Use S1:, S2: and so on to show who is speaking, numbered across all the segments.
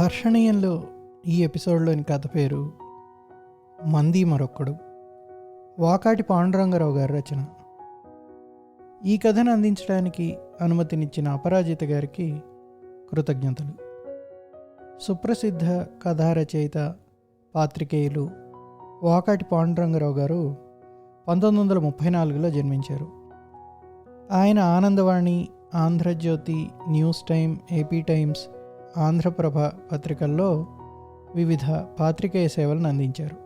S1: హర్షణీయంలో ఈ ఎపిసోడ్లోని కథ పేరు మంది మరొక్కడు. వాకాటి పాండురంగరావు గారి రచన. ఈ కథను అందించడానికి అనుమతినిచ్చిన అపరాజిత గారికి కృతజ్ఞతలు. సుప్రసిద్ధ కథా రచయిత పాత్రికేయులు వాకాటి పాండురంగరావు గారు పంతొమ్మిది వందల ముప్పై నాలుగులో జన్మించారు. ఆయన Anandavani Andhra Jyothi news time AP Times Andhra Prabha పత్రికల్లో వివిధ పాత్రికేయ సేవలను అందించారు.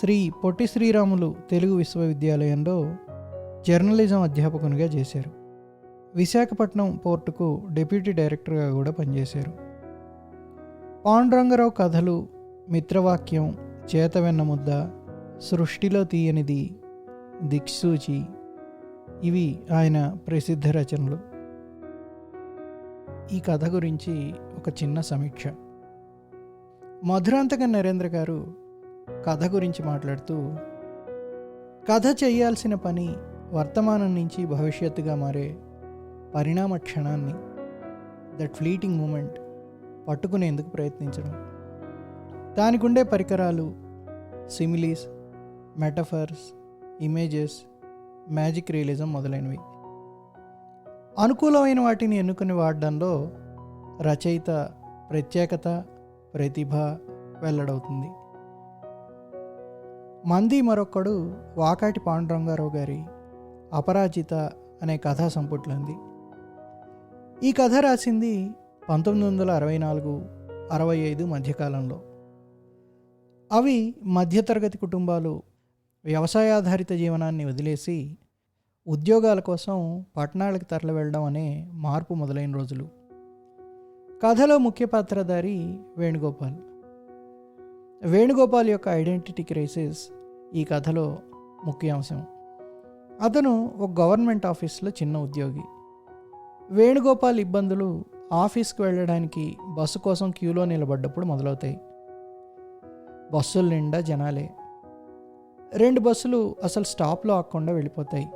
S1: శ్రీ పొట్టి శ్రీరాములు తెలుగు విశ్వవిద్యాలయంలో జర్నలిజం అధ్యాపకునిగా చేశారు. విశాఖపట్నం పోర్టుకు డిప్యూటీ డైరెక్టర్గా కూడా పనిచేశారు. పాండురంగరావు కథలు మిత్రవాక్యం చేతవెన్న ముద్ద సృష్టిలో తీయనిది దిక్సూచి ఇవి ఆయన ప్రసిద్ధ రచనలు. ఈ కథ గురించి ఒక చిన్న సమీక్ష. మధురాంతక నరేంద్ర గారు కథ గురించి మాట్లాడుతూ కథ చేయాల్సిన పని వర్తమానం నుంచి భవిష్యత్తుగా మారే పరిణామ క్షణాన్ని దట్ ఫ్లీటింగ్ మూమెంట్ పట్టుకునేందుకు ప్రయత్నించడం. దానికుండే పరికరాలు similes metaphors images magic realism మొదలైనవి. అనుకూలమైన వాటిని ఎన్నుకుని వాడడంలో రచయిత ప్రత్యేకత ప్రతిభ వెల్లడవుతుంది. మంది మరొక్కడు వాకాటి పాండురంగారావు గారి అపరాజిత అనే కథా సంపుట్లంది. ఈ కథ రాసింది పంతొమ్మిది వందల అరవై నాలుగు అరవై ఐదు మధ్యకాలంలో. అవి మధ్యతరగతి కుటుంబాలు వ్యవసాయాధారిత జీవనాన్ని వదిలేసి ఉద్యోగాల కోసం పట్టణాలకు తరలి వెళ్ళడం అనే మార్పు మొదలైన రోజులు. కథలో ముఖ్య పాత్రధారి వేణుగోపాల్. వేణుగోపాల్ యొక్క ఐడెంటిటీ క్రైసిస్ ఈ కథలో ముఖ్య అంశం. అతను ఒక గవర్నమెంట్ ఆఫీస్లో చిన్న ఉద్యోగి. వేణుగోపాల్ ఇబ్బందులు ఆఫీస్కి వెళ్ళడానికి బస్సు కోసం క్యూలో నిలబడ్డప్పుడు మొదలవుతాయి. బస్సుల నిండా జనాలే. రెండు బస్సులు అసలు స్టాప్లో ఆకుండా వెళ్ళిపోతాయి.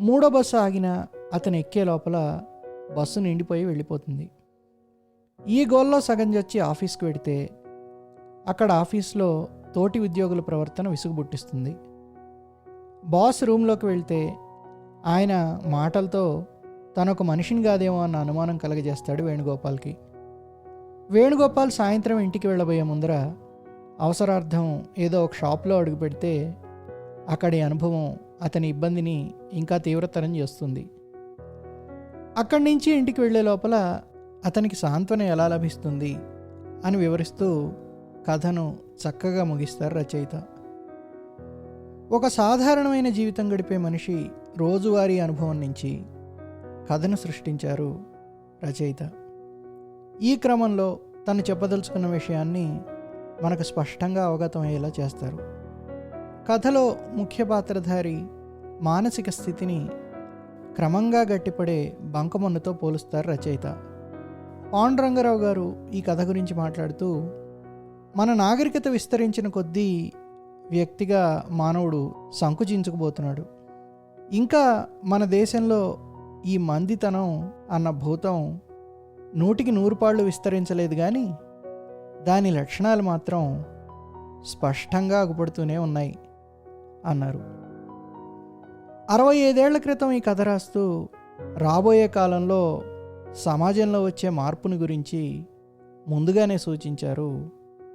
S1: మూడో బస్సు ఆగినా అతను ఎక్కే లోపల బస్సు నిండిపోయి వెళ్ళిపోతుంది. ఈ గోల్లో సగం చచ్చి ఆఫీస్కి వెడితే అక్కడ ఆఫీస్లో తోటి ఉద్యోగుల ప్రవర్తన విసుగుబుట్టిస్తుంది. బాస్ రూమ్లోకి వెళ్తే ఆయన మాటలతో తనొక మనిషిని కాదేమో అన్న అనుమానం కలగజేస్తాడు వేణుగోపాల్కి. వేణుగోపాల్ సాయంత్రం ఇంటికి వెళ్ళబోయే ముందర అవసరార్థం ఏదో ఒక షాప్లో అడుగు పెడితే అక్కడి అనుభవం అతని ఇబ్బందిని ఇంకా తీవ్రతరం చేస్తుంది. అక్కడి నుంచి ఇంటికి వెళ్ళే లోపల అతనికి సాంత్వన ఎలా లభిస్తుంది అని వివరిస్తూ కథను చక్కగా ముగిస్తారు రచయిత. ఒక సాధారణమైన జీవితం గడిపే మనిషి రోజువారీ అనుభవం నుంచి కథను సృష్టించారు రచయిత. ఈ క్రమంలో తను చెప్పదలుచుకున్న విషయాన్ని మనకు స్పష్టంగా అవగతం అయ్యేలా చేస్తారు. కథలో ముఖ్య పాత్రధారి మానసిక స్థితిని క్రమంగా గట్టిపడే బంకమన్నుతో పోలుస్తారు రచయిత. పాండురంగారావు గారు ఈ కథ గురించి మాట్లాడుతూ మన నాగరికత విస్తరించిన కొద్దీ వ్యక్తిగా మానవుడు సంకుచించుకుపోతున్నాడు. ఇంకా మన దేశంలో ఈ మందితనం అన్న భూతం నూటికి నూరుపాళ్ళు విస్తరించలేదు కానీ దాని లక్షణాలు మాత్రం స్పష్టంగా అగుపడుతూనే ఉన్నాయి. అన్నారు. అరవై ఐదేళ్ళ క్రితం ఈ కథ రాస్తూ రాబోయే కాలంలో సమాజంలో వచ్చే మార్పుని గురించి ముందుగానే సూచించారు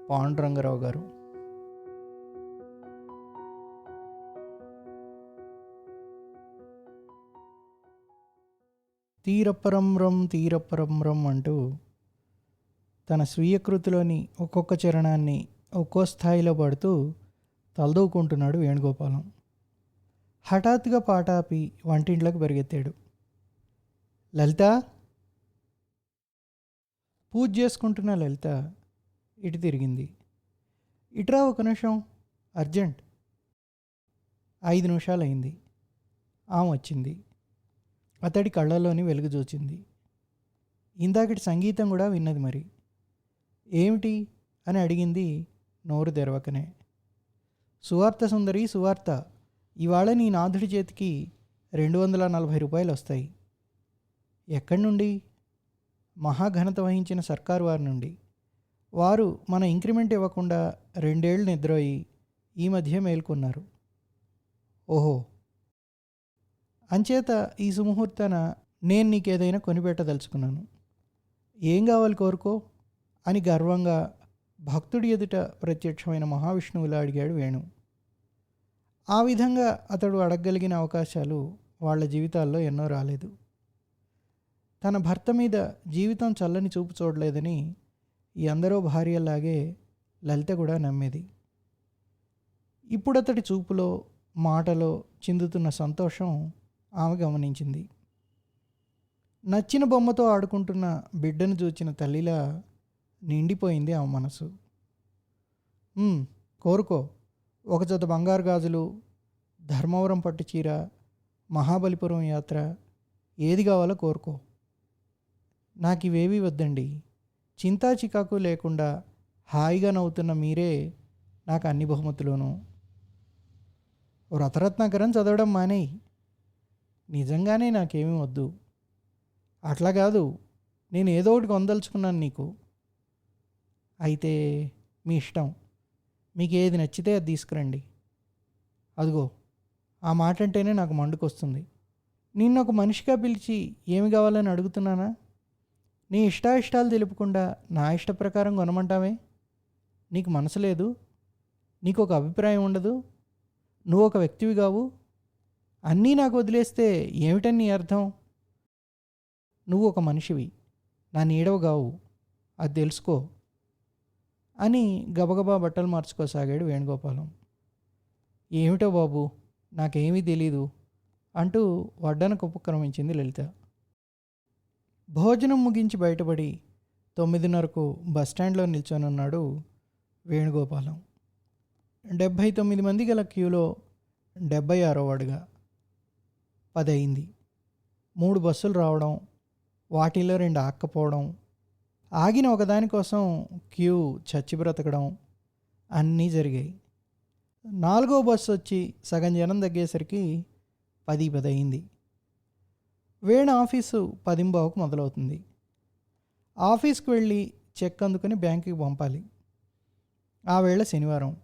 S1: పాండురంగరావు గారు. తీరపరమ్రం తీరపరమ్రం అంటూ తన స్వీయ కృతిలోని ఒక్కొక్క చరణాన్ని ఒక్కో స్థాయిలో పడుతూ తలదూకుంటున్నాడు వేణుగోపాలం. హఠాత్తుగా పాట ఆపి వంటింట్లోకి పరిగెత్తాడు లలిత! పూజ చేసుకుంటున్న లలిత ఇటు తిరిగింది. ఇటురా ఒక నిమిషం. అర్జెంట్. ఐదు నిమిషాలు అయింది ఆమె వచ్చింది. అతడి కళ్ళలోని వెలుగు చూచింది. ఇందాకటి సంగీతం కూడా విన్నది మరి. ఏమిటి? అని అడిగింది నోరు తెరవకనే. సువార్త సుందరి సువార్త. ఇవాళ నీ నాథుడి చేతికి రెండు వందల నలభై రూపాయలు వస్తాయి. ఎక్కడి నుండి? మహాఘనత వహించిన సర్కారు వారి నుండి. వారు మన ఇంక్రిమెంట్ ఇవ్వకుండా రెండేళ్ళు నిద్రపోయి ఈ మధ్య మేల్కొన్నారు. ఓహో! అంచేత ఈ సుముహూర్తాన నేను నీకేదైనా కొనిపెట్టదలుచుకున్నాను. ఏం కావాలి కోరుకో? అని గర్వంగా భక్తుడి ఎదుట ప్రత్యక్షమైన మహావిష్ణువులా అడిగాడు వేణు. ఆ విధంగా అతడు అడగగలిగిన అవకాశాలు వాళ్ళ జీవితాల్లో ఎన్నో రాలేదు. తన భర్త మీద జీవితం చల్లని చూపు చూడలేదని ఈ అందరూ భార్యలాగే లలిత కూడా నమ్మేది. ఇప్పుడు అతడి చూపులో మాటలో చిందుతున్న సంతోషం ఆమె గమనించింది. నచ్చిన బొమ్మతో ఆడుకుంటున్న బిడ్డను చూచిన తల్లిలా నిండిపోయింది ఆమె మనసు. కోరుకో ఒక జత బంగారు గాజులు ధర్మవరం పట్టు చీర మహాబలిపురం యాత్ర ఏది కావాలో కోరుకో. నాకు ఇవేవీ వద్దండి. చింతా చికాకు లేకుండా హాయిగా నవ్వుతున్న మీరే నాకు అన్ని బహుమతులోనూ వ్రతరత్నాకరం చదవడం మానేయి. నిజంగానే నాకేమీ వద్దు. అట్లా కాదు. నేను ఏదో ఒకటి కొందలుచుకున్నాను నీకు. అయితే మీ ఇష్టం. మీకు ఏది నచ్చితే అది తీసుకురండి. అదిగో ఆ మాట అంటేనే నాకు మండుకొస్తుంది. నిన్ను ఒక మనిషిగా పిలిచి ఏమి కావాలని అడుగుతున్నానా? నీ ఇష్టాయిష్టాలు తెలుపకుండా నా ఇష్ట ప్రకారం కొనమంటావే? నీకు మనసు లేదు నీకు ఒక అభిప్రాయం ఉండదు నువ్వు ఒక వ్యక్తివి కావు అన్నీ నాకు వదిలేస్తే ఏమిటని నీ అర్థం? నువ్వు ఒక మనిషివి నా నీడవు కావు అది తెలుసుకో. అని గబగబా బట్టలు మార్చుకోసాగాడు వేణుగోపాలం. ఏమిటో బాబు నాకేమీ తెలీదు అంటూ వడ్డనకు ఉపక్రమించింది లలిత. భోజనం ముగించి బయటపడి తొమ్మిదిన్నరకు బస్టాండ్లో నిల్చొనున్నాడు వేణుగోపాలం. డెబ్భై తొమ్మిది మంది గల క్యూలో డెబ్భై ఆరో వాడుగా. పది అయింది మూడు బస్సులు రావడం వాటిలో రెండు ఆక్కపోవడం ఆగిన ఒకదానికోసం క్యూ చచ్చి బ్రతకడం అన్నీ జరిగాయి. నాలుగో బస్సు వచ్చి సగం జనం తగ్గేసరికి పది పది అయింది. వేణ ఆఫీసు పదింబావుకు మొదలవుతుంది. ఆఫీస్కి వెళ్ళి చెక్ అందుకుని బ్యాంకుకి పంపాలి. ఆ వేళ శనివారం.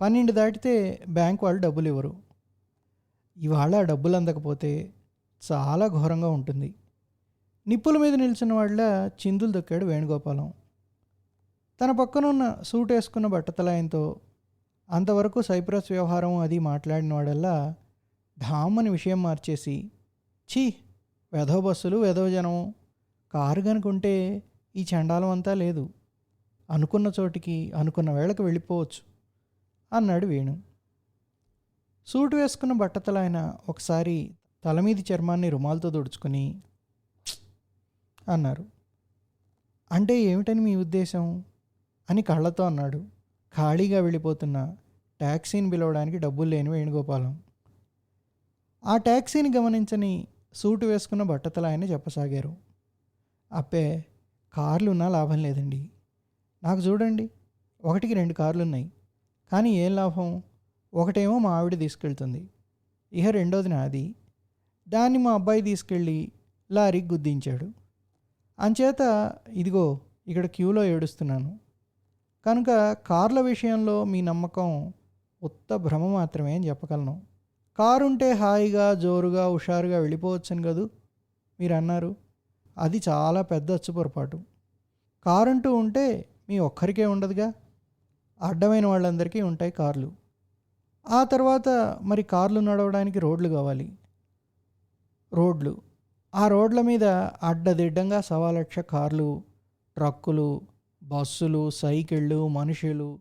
S1: పన్నెండు దాటితే బ్యాంక్ వాళ్ళు డబ్బులు ఇవ్వరు. ఇవాళ ఆ డబ్బులు అందకపోతే చాలా ఘోరంగా ఉంటుంది. నిప్పుల మీద నిలిచిన వాళ్ళ చిందులు దొక్కాడు వేణుగోపాలం. తన పక్కనున్న సూట్ వేసుకున్న బట్టతలాయంతో అంతవరకు సైప్రస్ వ్యవహారం అది మాట్లాడిన వాడల్లా ఢామ్మని విషయం మార్చేసి ఛీ వెధవ బస్సులు వెధవ జనం కారు కనుకుంటే ఈ చండాలం అంతా లేదు. అనుకున్న చోటికి అనుకున్న వేళకు వెళ్ళిపోవచ్చు అన్నాడు వేణు. సూటు వేసుకున్న బట్టతలాయన ఒకసారి తలమీది చర్మాన్ని రుమాలతో తుడుచుకుని అన్నారు. అంటే ఏమిటని మీ ఉద్దేశం? అని కళ్ళతో అన్నాడు. ఖాళీగా వెళ్ళిపోతున్న ట్యాక్సీని పిలవడానికి డబ్బులు లేని వేణుగోపాలం. ఆ ట్యాక్సీని గమనించని సూటు వేసుకున్న బట్టతల ఆయన చెప్పసాగారు. అప్పే కార్లు ఉన్నా లాభం లేదండి. నాకు చూడండి ఒకటికి రెండు కార్లు ఉన్నాయి కానీ ఏం లాభం? ఒకటేమో మా ఆవిడ తీసుకెళ్తుంది. ఇహ రెండోది నాది. దాన్ని మా అబ్బాయి తీసుకెళ్ళి లారీకి గుద్దించాడు. అంచేత ఇదిగో ఇక్కడ క్యూలో ఏడుస్తున్నాను. కనుక కార్ల విషయంలో మీ నమ్మకం ఉత్త భ్రమ మాత్రమే అని చెప్పగలను. కారు ఉంటే హాయిగా జోరుగా హుషారుగా వెళ్ళిపోవచ్చని కదూ? మీరు అన్నారు అది చాలా పెద్ద అచ్చు పొరపాటు. కారంటూ ఉంటే మీ ఒక్కరికే ఉండదుగా? అడ్డమైన వాళ్ళందరికీ ఉంటాయి కార్లు. ఆ తర్వాత మరి కార్లు నడవడానికి రోడ్లు కావాలి. రోడ్లు. ఆ రోడ్ల మీద అడ్డదిడ్డంగా సవాలక్ష కార్లు ట్రక్కులు బస్సులు సైకిళ్ళు మనుషులు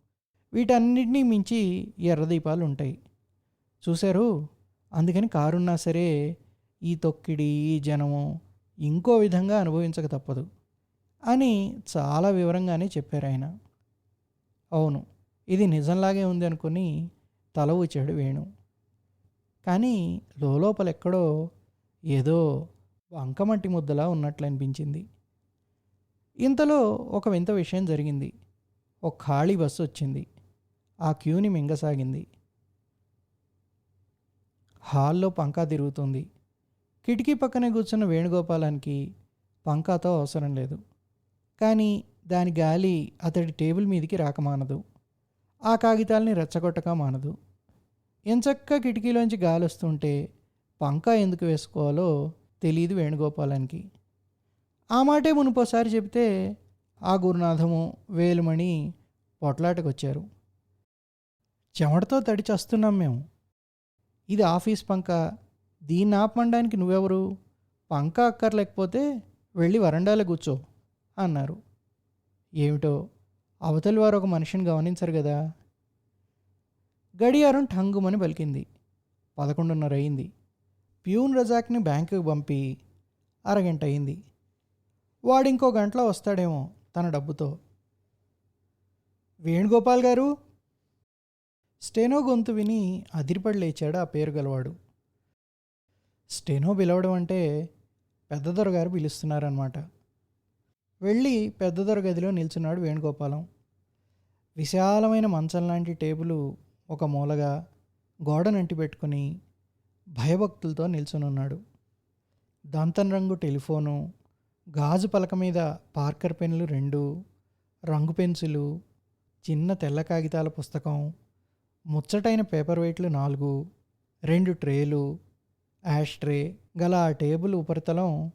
S1: వీటన్నిటినీ మించి ఎర్రదీపాలు ఉంటాయి చూశారు? అందుకని కారున్నా సరే ఈ తొక్కిడి ఈ జనము ఇంకో విధంగా అనుభవించక తప్పదు అని చాలా వివరంగానే చెప్పారు ఆయన. అవును ఇది నిజంలాగే ఉంది అనుకుని తల ఊచాడు వేణు. కానీ లోపల ఎక్కడో ఏదో వంకమట్టి ముద్దలా ఉన్నట్లు అనిపించింది. ఇంతలో ఒక వింత విషయం జరిగింది. ఒక ఖాళీ బస్సు వచ్చింది. ఆ క్యూని మింగసాగింది. హాల్లో పంకా తిరుగుతుంది. కిటికీ పక్కనే కూర్చున్న వేణుగోపాలానికి పంకాతో అవసరం లేదు. కానీ దాని గాలి అతడి టేబుల్ మీదికి రాకమానదు ఆ కాగితాల్ని రెచ్చగొట్టక మానదు. ఎంచక్క కిటికీలోంచి గాలి వస్తుంటే పంకా ఎందుకు వేసుకోవాలో తెలియదు వేణుగోపాలానికి. ఆ మాటే మునుపోసారి చెబితే ఆ గురునాథము వేలుమణి పొట్లాటకొచ్చారు. చెమటతో తడి చస్తున్నాం మేము. ఇది ఆఫీస్ పంక. దీన్ని ఆపమండానికి నువ్వెవరు? పంక అక్కర్లేకపోతే వెళ్ళి వరండాలో కూర్చో అన్నారు. ఏమిటో? అవతలి వారు ఒక మనిషిని గమనించరు కదా గడియారం ఠంగుమని పలికింది. పదకొండున్నర అయింది ప్యూన్ రజాక్ని బ్యాంకుకి పంపి అరగంట అయింది. వాడు ఇంకో గంటలో వస్తాడేమో తన డబ్బుతో. వేణుగోపాల్ గారు? స్టెనో గొంతు విని అదిరిపడి లేచాడు ఆ పేరు గలవాడు. స్టెనో పిలవడం అంటే పెద్దదొర గారు పిలుస్తున్నారనమాట వెళ్ళి పెద్దదొర గదిలో నిల్చున్నాడు వేణుగోపాలం. విశాలమైన మంచం లాంటి టేబుల్ ఒక మూలగా గోడనంటి పెట్టుకుని భయభక్తులతో నిల్చునున్నాడు దంతన్ రంగు టెలిఫోను గాజు పలక మీద పార్కర్ పెన్నులు రెండు రంగు పెన్సిలు చిన్న తెల్ల కాగితాల పుస్తకం ముచ్చటైన పేపర్ వెయిట్లు నాలుగు రెండు ట్రేలు యాష్ ట్రే గల ఆ టేబుల్ ఉపరితలం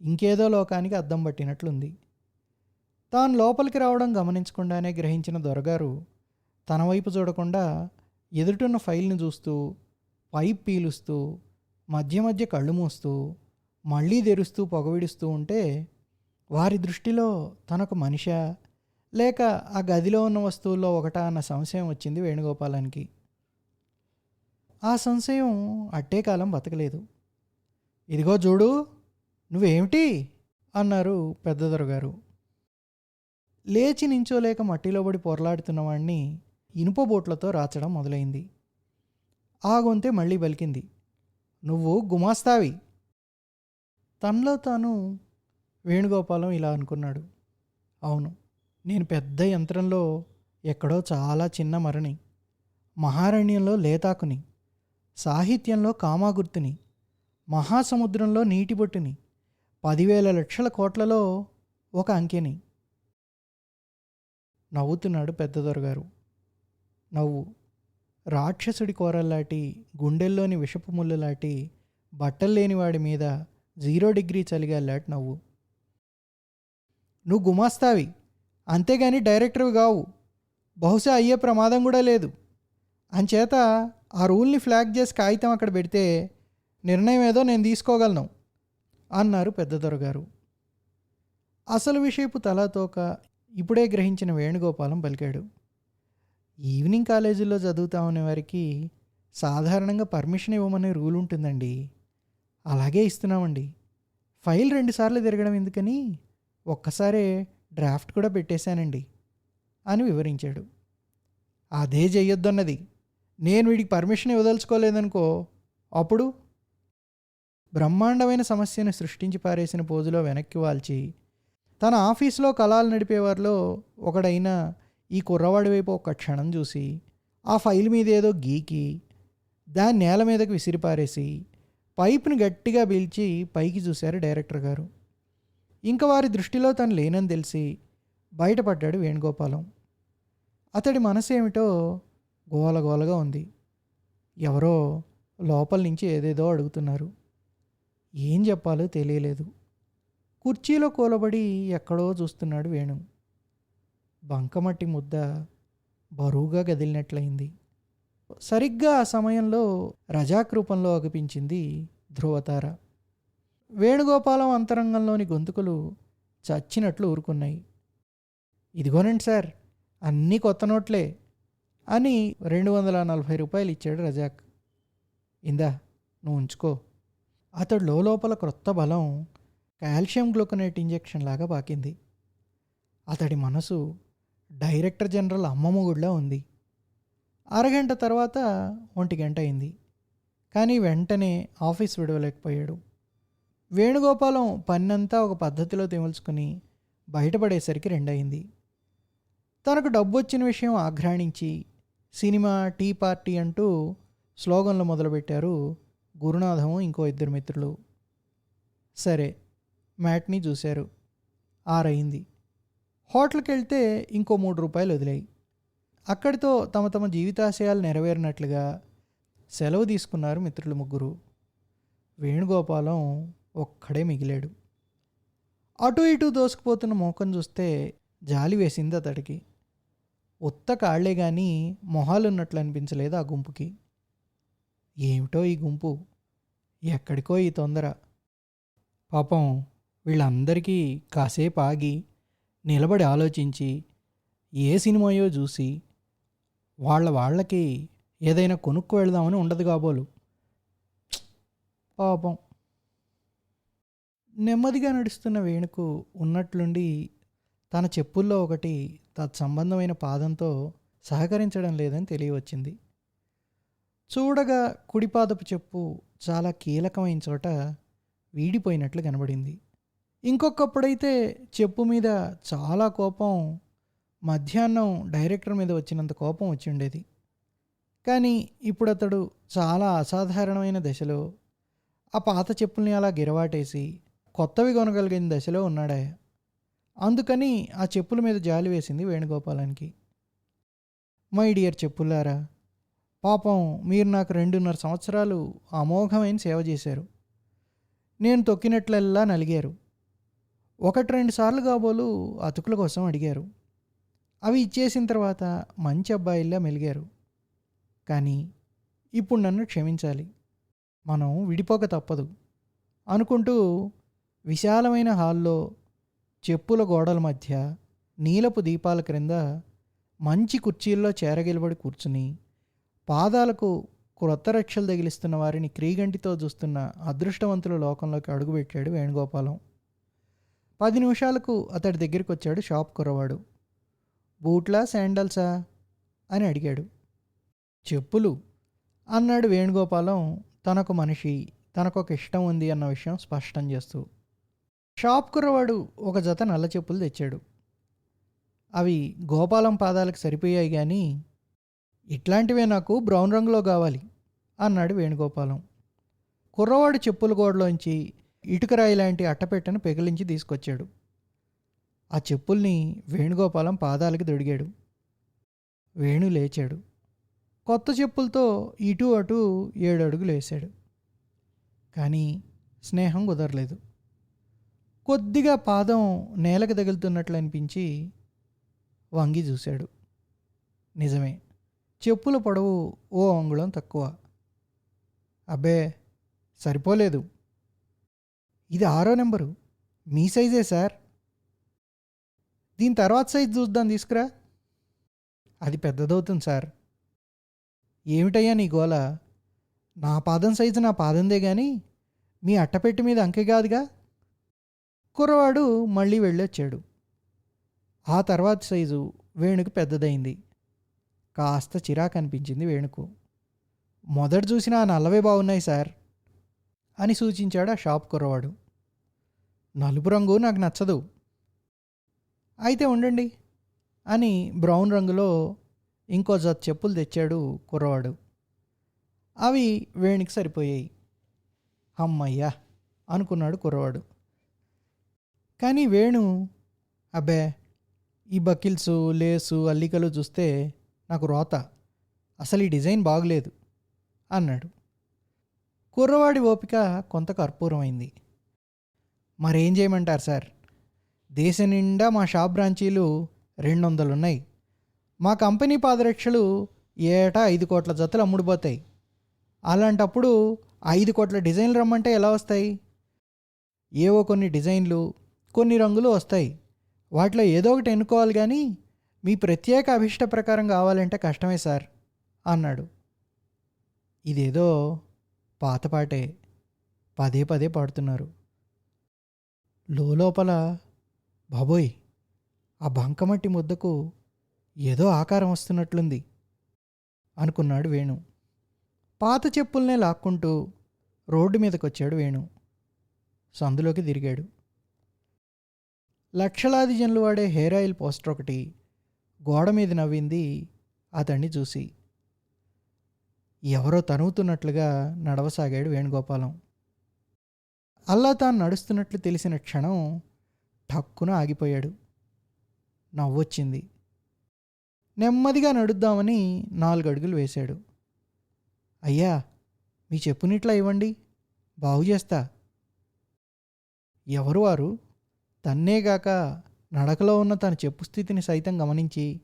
S1: ఇంకేదో లోకానికి అద్దం పట్టినట్లుంది. తాను లోపలికి రావడం గమనించకుండానే గ్రహించిన దొరగారు తన వైపు చూడకుండా ఎదుటున్న ఫైల్ని చూస్తూ పైప్ పీలుస్తూ మధ్య మధ్య కళ్ళు మూస్తూ మళ్ళీ తెరుస్తూ పొగవిడుస్తూ ఉంటే వారి దృష్టిలో తనకు మనిష లేక ఆ గదిలో ఉన్న వస్తువుల్లో ఒకటా అన్న సంశయం వచ్చింది వేణుగోపాలానికి. ఆ సంశయం అట్టే కాలం బతకలేదు. ఇదిగో చూడు నువ్వేమిటి? అన్నారు పెద్దదొరగారు లేచి నించోలేక మట్టిలో పడి పొరలాడుతున్నవాణ్ణి ఇనుప బోట్లతో రాచడం మొదలైంది. ఆ గొంతే మళ్ళీ పలికింది. నువ్వు గుమాస్తావి. తనలో తాను వేణుగోపాలం ఇలా అనుకున్నాడు. అవును నేను పెద్ద యంత్రంలో ఎక్కడో చాలా చిన్న మరణి మహారణ్యంలో లేతాకుని సాహిత్యంలో కామాగుర్తుని మహాసముద్రంలో నీటిబొట్టుని పదివేల లక్షల కోట్లలో ఒక అంకెని. నవ్వుతున్నాడు పెద్దదొరగారు నవ్వు రాక్షసుడి కోరల్లాటి గుండెల్లోని విషపు ముళ్ళులాటి బట్టలు లేనివాడి మీద జీరో డిగ్రీ చలిగాలాటి నవ్వు. నువ్వు గుమాస్తావి. అంతేగాని డైరెక్టర్వి కావు. బహుశా అయ్యే ప్రమాదం కూడా లేదు. అంచేత ఆ రూల్ని ఫ్లాగ్ చేసి కాగితం అక్కడ పెడితే నిర్ణయం ఏదో నేను తీసుకోగలను అన్నారు పెద్దదొరగారు అసలు విషయపు తలాతోక ఇప్పుడే గ్రహించిన వేణుగోపాలం పలికాడు. ఈవినింగ్ కాలేజీలో చదువుతామనే వారికి సాధారణంగా పర్మిషన్ ఇవ్వమనే రూల్ ఉంటుందండి. అలాగే ఇస్తున్నామండి. ఫైల్ రెండుసార్లు తిరగడం ఎందుకని? ఒక్కసారే డ్రాఫ్ట్ కూడా పెట్టేశానండి అని వివరించాడు. అదే చెయ్యొద్దన్నది. నేను వీడికి పర్మిషన్ ఇవ్వదలుచుకోలేదనుకో అప్పుడు బ్రహ్మాండమైన సమస్యను సృష్టించి పారేసిన పోజులో వెనక్కి వాల్చి తన ఆఫీస్లో కళాలు నడిపేవారిలో ఒకడైన ఈ కుర్రవాడి వైపు ఒక క్షణం చూసి ఆ ఫైల్ మీద ఏదో గీకి దాన్ని నేల మీదకి విసిరిపారేసి పైప్ని గట్టిగా పీల్చి పైకి చూశారు డైరెక్టర్ గారు. ఇంకా వారి దృష్టిలో తను లేనని తెలిసి బయటపడ్డాడు వేణుగోపాలం. అతడి మనసు ఏమిటో గోలగోలగా ఉంది. ఎవరో లోపల నుంచి ఏదేదో అడుగుతున్నారు. ఏం చెప్పాలో తెలియలేదు. కుర్చీలో కూలబడి ఎక్కడో చూస్తున్నాడు వేణు. బంకమట్టి ముద్ద బరువుగా గదిలినట్లయింది. సరిగ్గా ఆ సమయంలో రజాక్ రూపంలో అగుపించింది ధ్రువతార. వేణుగోపాలం అంతరంగంలోని గొంతుకులు చచ్చినట్లు ఊరుకున్నాయి. ఇదిగోనండి సార్ అన్నీ కొత్త నోట్లే అని రెండు వందల నలభై రూపాయలు ఇచ్చాడు రజాక్. ఇందా నువ్వు ఉంచుకో. అతడు లోపల క్రొత్త బలం కాల్షియం గ్లూకనేట్ ఇంజెక్షన్ లాగా పాకింది. అతడి మనసు డైరెక్టర్ జనరల్ అమ్మమ్మ గుడిలో ఉంది. అరగంట తర్వాత ఒంటి గంట అయింది. కానీ వెంటనే ఆఫీస్ విడవలేకపోయాడు. వేణుగోపాలం పన్నంతా ఒక పద్ధతిలో తెముల్చుకుని బయటపడేసరికి రెండయింది. తనకు డబ్బు వచ్చిన విషయం ఆఘ్రాణించి సినిమా టీ పార్టీ అంటూ స్లోగన్లు మొదలుపెట్టారు గురునాథము ఇంకో ఇద్దరు మిత్రులు. సరే మ్యాట్ని చూశారు. ఆరయింది. హోటల్కి వెళ్తే ఇంకో మూడు రూపాయలు వదిలాయి. అక్కడితో తమ తమ జీవితాశయాలు నెరవేరినట్లుగా సెలవు తీసుకున్నారు మిత్రులు ముగ్గురు. వేణుగోపాలం ఒక్కడే మిగిలాడు. అటు ఇటు దోసుకుపోతున్న మోకం చూస్తే జాలి వేసింది అతడికి. ఉత్త కాళ్ళే కానీ మొహాలున్నట్లు అనిపించలేదు ఆ గుంపుకి. ఏమిటో ఈ గుంపు? ఎక్కడికో ఈ తొందర. పాపం వీళ్ళందరికీ కాసేపు ఆగి నిలబడి ఆలోచించి ఏ సినిమాయో చూసి వాళ్ళ వాళ్ళకి ఏదైనా కొనుక్కు వెళదామని ఉండదు కాబోలు. పాపం. నెమ్మదిగా నడుస్తున్న వేణుకు ఉన్నట్లుండి తన చెప్పుల్లో ఒకటి తత్సంబంధమైన పాదంతో సహకరించడం లేదని తెలియవచ్చింది. చూడగా కుడిపాదపు చెప్పు చాలా కీలకమైన చోట వీడిపోయినట్లు కనబడింది. ఇంకొకప్పుడైతే చెప్పు మీద చాలా కోపం మధ్యాహ్నం డైరెక్టర్ మీద వచ్చినంత కోపం వచ్చి ఉండేది. కానీ ఇప్పుడు అతడు చాలా అసాధారణమైన దశలో ఆ పాత చెప్పుల్ని అలా గిరవాటేసి కొత్తవి కొనగలిగిన దశలో ఉన్నాడాయ అందుకని ఆ చెప్పుల మీద జాలి వేసింది వేణుగోపాలానికి. మై డియర్ చెప్పులారా పాపం మీరు నాకు రెండున్నర సంవత్సరాలు అమోఘమైన సేవ చేశారు. నేను తొక్కినట్లల్లా నలిగారు. ఒకటి రెండు సార్లు కాబోలు అతుకుల కోసం అడిగారు. అవి ఇచ్చేసిన తర్వాత మంచి అబ్బాయిల్లా మెలిగారు. కానీ ఇప్పుడు నన్ను క్షమించాలి. మనం విడిపోక తప్పదు అనుకుంటూ విశాలమైన హాల్లో చెప్పుల గోడల మధ్య నీలపు దీపాల క్రింద మంచి కుర్చీల్లో చేరగిలబడి కూర్చుని పాదాలకు క్రొత్త రక్షలు తగిలిస్తున్న వారిని క్రీగంటితో చూస్తున్న అదృష్టవంతుల లోకంలోకి అడుగుపెట్టాడు వేణుగోపాలం. పది నిమిషాలకు అతడి దగ్గరికి వచ్చాడు షాప్ కుర్రవాడు. బూట్లా శాండల్సా? అని అడిగాడు. చెప్పులు అన్నాడు వేణుగోపాలం. తనకు మనిషి తనకొక ఇష్టం ఉంది అన్న విషయం స్పష్టం చేస్తూ. షాప్ కుర్రవాడు ఒక జత నల్ల చెప్పులు తెచ్చాడు. అవి గోపాలం పాదాలకు సరిపోయాయి కానీ ఇట్లాంటివే నాకు బ్రౌన్ రంగులో కావాలి అన్నాడు వేణుగోపాలం. కుర్రవాడు చెప్పుల గోడలోంచి ఇటుకరాయి లాంటి అట్టపెట్టను పెగిలించి తీసుకొచ్చాడు. ఆ చెప్పుల్ని వేణుగోపాలం పాదాలకి దొడిగాడు. వేణు లేచాడు. కొత్త చెప్పులతో ఇటు అటు ఏడు అడుగులు వేశాడు. కానీ స్నేహం కుదరలేదు. కొద్దిగా పాదం నేలకు తగులుతున్నట్లు అనిపించి వంగి చూశాడు. నిజమే చెప్పుల పొడవు ఓ అంగుళం తక్కువ. అబ్బే సరిపోలేదు. ఇది ఆరో నెంబరు. మీ సైజే సార్. దీని తర్వాత సైజ్ చూద్దాం తీసుకురా. అది పెద్దదవుతుంది సార్. ఏమిటయ్యా నీ గోల? నా పాదం సైజు నా పాదందే కానీ మీ అట్టపెట్టి మీద అంకె కాదుగా? కుర్రవాడు మళ్ళీ వెళ్ళొచ్చాడు. ఆ తర్వాత సైజు వేణుకు పెద్దదైంది కాస్త చిరాకు అనిపించింది వేణుకు. మొదట చూసిన ఆ నల్లవే బాగున్నాయి సార్ అని సూచించాడు ఆ షాప్ కుర్రవాడు. నలుపు రంగు నాకు నచ్చదు. అయితే ఉండండి అని బ్రౌన్ రంగులో ఇంకో జత చెప్పులు తెచ్చాడు కుర్రవాడు. అవి వేణికి సరిపోయాయి. అమ్మయ్యా అనుకున్నాడు కుర్రవాడు. కానీ వేణు అబ్బే ఈ బకిల్స్ లేసు అల్లికలు చూస్తే నాకు రోత. అసలు ఈ డిజైన్ బాగలేదు అన్నాడు. కుర్రవాడి ఓపిక కొంత కర్పూరమైంది. మరేం చేయమంటారు సార్? దేశం నిండా మా షాప్ బ్రాంచీలు రెండు వందలు ఉన్నాయి మా కంపెనీ పాదరక్షలు ఏటా ఐదు కోట్ల జతలు అమ్ముడుపోతాయి. అలాంటప్పుడు ఐదు కోట్ల డిజైన్లు రమ్మంటే ఎలా వస్తాయి? ఏవో కొన్ని డిజైన్లు కొన్ని రంగులు వస్తాయి. వాటిలో ఏదో ఒకటి ఎన్నుకోవాలి కానీ మీ ప్రత్యేక అభిష్ట ప్రకారం కావాలంటే కష్టమే సార్ అన్నాడు. ఇదేదో పాతపాటే పదే పదే పాడుతున్నారు. లోపల బాబోయ్ ఆ బంకమట్టి ముద్దకు ఏదో ఆకారం వస్తున్నట్లుంది అనుకున్నాడు వేణు. పాత చెప్పుల్నే లాక్కుంటూ రోడ్డు మీదకి వచ్చాడు వేణు. సందులోకి తిరిగాడు. లక్షలాది జనులు వాడే హెయిర్ ఆయిల్ పోస్టర్ ఒకటి గోడ మీద నవ్వింది అతన్ని చూసి. ఎవరో తనువుతున్నట్లుగా నడవసాగాడు వేణుగోపాలం. అల్లా తాను నడుస్తున్నట్లు తెలిసిన క్షణం ఠక్కున ఆగిపోయాడు. నవ్వొచ్చింది. నెమ్మదిగా నడుద్దామని నాలుగు అడుగులు వేశాడు. అయ్యా మీ చెప్పునిట్లా ఇవ్వండి. బాగు చేస్తా. ఎవరు వారు? తన్నేగాక నడకలో ఉన్న తన చెప్పు స్థితిని సైతం గమనించి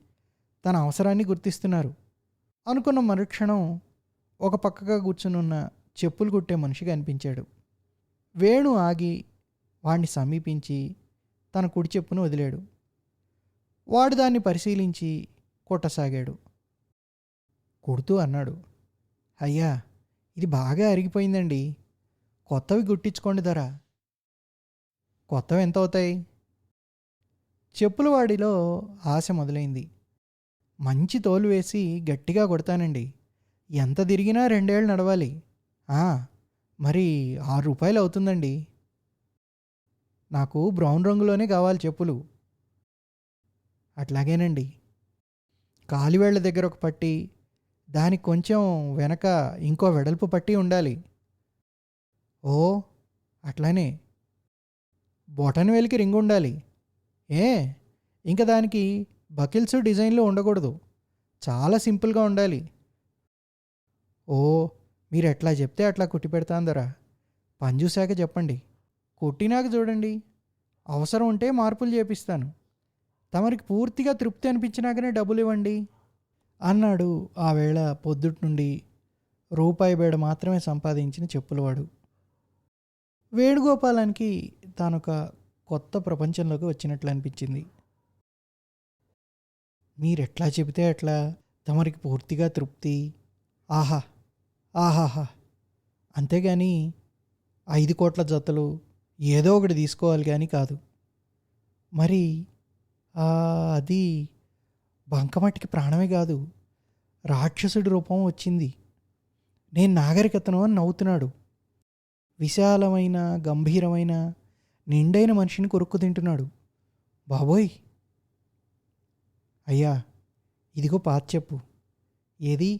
S1: తన అవసరాన్ని గుర్తిస్తున్నారు. అనుకున్న మరుక్షణం ఒక పక్కగా కూర్చునున్న చెప్పులు కుట్టే మనిషి కనిపించాడు వేణు ఆగి వాణ్ణి సమీపించి తన కుడి చెప్పును వదిలాడు. వాడు దాన్ని పరిశీలించి కొట్టసాగాడు. కుడుతూ అన్నాడు అయ్యా ఇది బాగా అరిగిపోయిందండి. కొత్తవి గుట్టించుకోండి ధర. కొత్తవి ఎంత అవుతాయి చెప్పుల వాడిలో ఆశ మొదలైంది. మంచి తోలు వేసి గట్టిగా కొడతానండి. ఎంత తిరిగినా రెండేళ్ళు నడవాలి. ఆ, మరి ఆరు రూపాయలు అవుతుందండి. నాకు బ్రౌన్ రంగులోనే కావాలి చెప్పులు. అట్లాగేనండి. కాలివేళ్ళ దగ్గర ఒక పట్టి దానికి కొంచెం వెనక ఇంకో వెడల్పు పట్టి ఉండాలి. ఓ అట్లానే. బొటన్ వేలికి రింగ్ ఉండాలి. ఏ ఇంకా దానికి బకిల్స్ డిజైన్లో ఉండకూడదు. చాలా సింపుల్గా ఉండాలి. ఓ మీరు ఎట్లా చెప్తే అట్లా కుట్టి పెడతాందరా పని చూశాక చెప్పండి. కొట్టినాక చూడండి. అవసరం ఉంటే మార్పులు చేపిస్తాను. తమరికి పూర్తిగా తృప్తి అనిపించినాకనే డబ్బులు ఇవ్వండి. అన్నాడు ఆ వేళ పొద్దుటి నుండి రూపాయి బేడ మాత్రమే సంపాదించిన చెప్పులవాడు. వేణుగోపాలానికి తానొక కొత్త ప్రపంచంలోకి వచ్చినట్లు అనిపించింది. మీరెట్లా చెబితే అట్లా. తమరికి పూర్తిగా తృప్తి. ఆహా! ఆహాహా. అంతేగాని ఐదు కోట్ల జతలు ఏదో ఒకటి తీసుకోవాలి కానీ కాదు. మరి అది బంకమట్టికి ప్రాణమే కాదు. రాక్షసుడి రూపం వచ్చింది. నేను నాగరికతను అని నవ్వుతున్నాడు. విశాలమైన గంభీరమైన నిండైన మనిషిని కొరుక్కు తింటున్నాడు. బాబోయ్! అయ్యా ఇదిగో పాత చెప్పు. ఏది?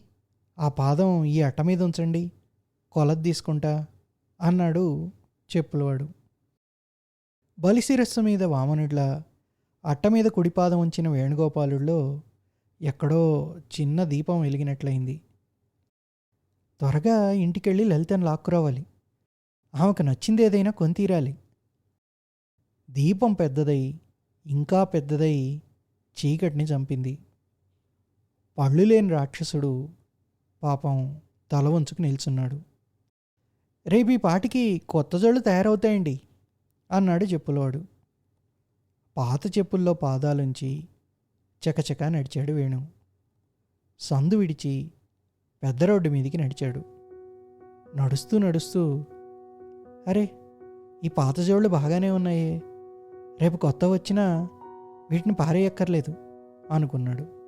S1: ఆ పాదం ఈ అట్ట మీద ఉంచండి కొలది తీసుకుంటా అన్నాడు చెప్పులవాడు. బలిశిరస్సు మీద వామనుడిలా అట్ట మీద కుడిపాదం ఉంచిన వేణుగోపాలుడిలో ఎక్కడో చిన్న దీపం వెలిగినట్లయింది. త్వరగా ఇంటికెళ్ళి లలితను లాక్కురావాలి. ఆమెకు నచ్చింది ఏదైనా కొని తీరాలి. దీపం పెద్దదై ఇంకా పెద్దదై చీకటిని చంపింది. పళ్ళు లేని రాక్షసుడు పాపం తల వంచుకు నిల్చున్నాడు. రేపు ఈ పాటికి కొత్త జళ్ళు తయారవుతాయండి అన్నాడు చెప్పులవాడు. పాత చెప్పుల్లో పాదాలుంచి చకచకా నడిచాడు వేణు. సందు విడిచి పెద్ద రోడ్డు మీదికి నడిచాడు. నడుస్తూ నడుస్తూ అరే ఈ పాత జోళ్ళు బాగానే ఉన్నాయే. రేపు కొత్త వచ్చినా వీటిని పారేయక్కర్లేదు అనుకున్నాడు.